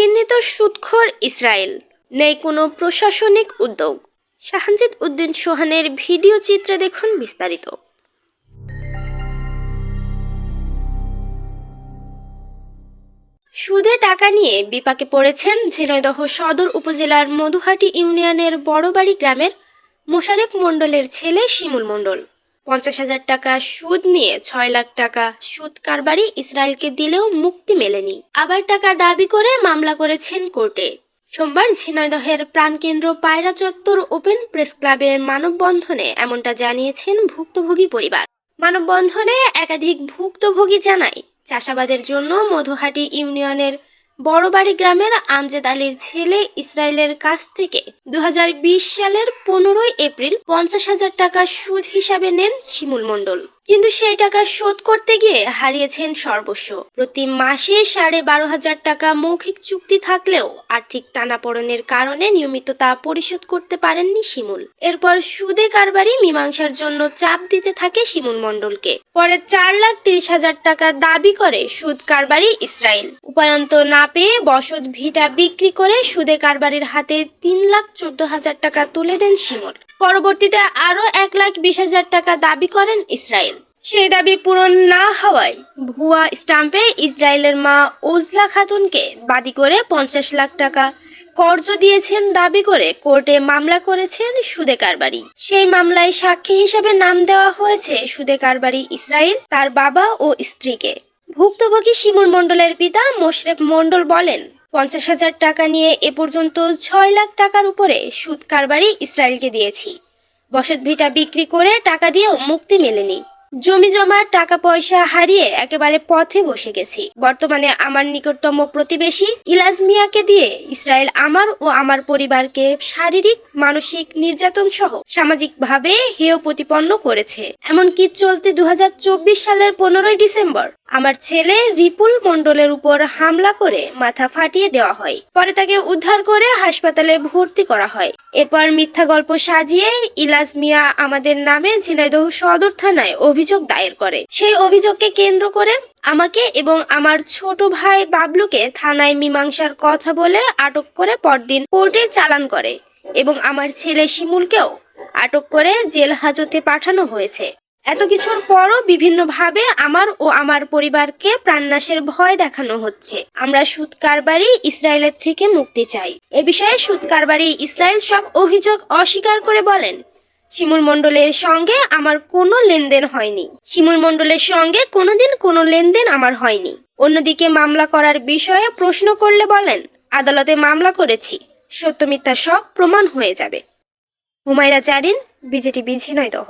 চিহ্নিত সুদখোর ইসরায়েল নেই কোনো প্রশাসনিক উদ্যোগ। শাহানজিদ উদ্দিন সোহানের ভিডিও চিত্রে দেখুন বিস্তারিত। সুদে টাকা নিয়ে বিপাকে পড়েছেন ঝিনাইদহ সদর উপজেলার মধুহাটি ইউনিয়নের বড়বাড়ি গ্রামের মোশারেফ মণ্ডলের ছেলে শিমুল মণ্ডল। পঞ্চাশ হাজার টাকা সুদ নিয়ে ছয় লাখ টাকা সুদ কারবারি ইসরায়েলকে দিলেও মুক্তি মেলেনি। আবার টাকা দাবি করে মামলা করেছেন কোর্টে। সোমবার ঝিনাইদহের প্রাণকেন্দ্র পায়রা চত্বর ওপেন প্রেস ক্লাবের মানববন্ধনে এমনটা জানিয়েছেন ভুক্তভোগী পরিবার। মানববন্ধনে একাধিক ভুক্তভোগী জানায়, চাষাবাদের জন্য মধুহাটি ইউনিয়নের বড়বাড়ি গ্রামের আমজেদ আলীর ছেলে ইসরায়েলের কাছ থেকে দু হাজার বিশ সালের পনেরোই এপ্রিল পঞ্চাশ হাজার টাকা সুদ হিসাবে নেন শিমুল মণ্ডল। কিন্তু সেই টাকা শোধ করতে গিয়ে হারিয়েছেন সর্বস্ব। প্রতি মাসে সাড়ে বারো হাজার টাকা মৌখিক চুক্তি থাকলেও আর্থিক টানাপোড়েনের কারণে নিয়মিত তা পরিশোধ করতে পারেননি শিমুল। এরপর সুদে কারবারি মীমাংসার জন্য চাপ দিতে থাকে শিমুল মণ্ডলকে। পরে চার লাখ তিরিশ হাজার টাকা দাবি করে সুদ কারবারি ইসরায়েল। উপায়ন্ত না পেয়ে বসত ভিটা বিক্রি করে সুদে কারবারির হাতে তিন লাখ চোদ্দ হাজার টাকা তুলে দেন শিমুল। পরবর্তীতে আরও এক লাখ বিশ হাজার টাকা দাবি করেন ইসরায়েল। সেই দাবি পূরণ না হওয়ায় ভুয়া স্টাম্পে ইসরায়েলের মা ওজলা খাতুনকে বাদী করে পঞ্চাশ লাখ টাকা কর্জ দিয়েছেন দাবি করে কোর্টে মামলা করেছেন সুদে কারবারি। সেই মামলায় সাক্ষী হিসেবে নাম দেওয়া হয়েছে সুদে কারবারি ইসরায়েল, তার বাবা ও স্ত্রীকে। ভুক্তভোগী শিমুল মণ্ডলের পিতা মোশরেফ মণ্ডল বলেন পঞ্চাশ হাজার টাকা নিয়ে এ পর্যন্ত ছয় লাখ টাকার উপরে সুদ কারবারি ইসরায়েলকে দিয়েছি। বসত ভিটা বিক্রি করে টাকা দিয়েও মুক্তি মেলেনি। জমি জমার টাকা পয়সা হারিয়ে একেবারে পথে বসে গেছি। বর্তমানে আমার নিকটতম প্রতিবেশী ইলাজ মিয়াকে দিয়ে ইসরায়েল আমার ও আমার পরিবারকে শারীরিক, মানসিক নির্যাতন সহ সামাজিকভাবে হেয় প্রতিপন্ন করেছে। এমনকি চলতি দু হাজার চব্বিশ সালের পনেরোই ডিসেম্বর আমার ছেলে রিপুল মণ্ডলের উপর হামলা করে মাথা ফাটিয়ে দেওয়া হয়। পরে তাকে উদ্ধার করে হাসপাতালে ভর্তি করা হয়। এরপর মিথ্যা গল্প সাজিয়ে ইলাজ মিয়া আমাদের নামে ঝিনাইদহ সদর থানায় অভিযোগ দায়ের করে। সেই অভিযোগকে কেন্দ্র করে আমাকে এবং আমার ছোট ভাই বাবলুকে থানায় মীমাংসার কথা বলে আটক করে পরদিন কোর্টে চালান করে এবং আমার ছেলে শিমুলকেও আটক করে জেল হাজতে পাঠানো হয়েছে। এত কিছুর পরও বিভিন্নভাবে আমার ও আমার পরিবারকে প্রাণনাশের ভয় দেখানো হচ্ছে। আমরা সুদ কারবারি ইসরায়েলের থেকে মুক্তি চাই। এ বিষয়ে সুদ কারবারি ইসরায়েল সব অভিযোগ অস্বীকার করে বলেন, শিমুল মণ্ডলের সঙ্গে আমার কোনো লেনদেন হয়নি। শিমুল মণ্ডলের সঙ্গে কোনোদিন কোনো লেনদেন আমার হয়নি। অন্যদিকে মামলা করার বিষয়ে প্রশ্ন করলে বলেন, আদালতে মামলা করেছি, সত্য মিথ্যা সব প্রমাণ হয়ে যাবে। হুমায়রা জারিন বিজেটি ঝিনাইদহ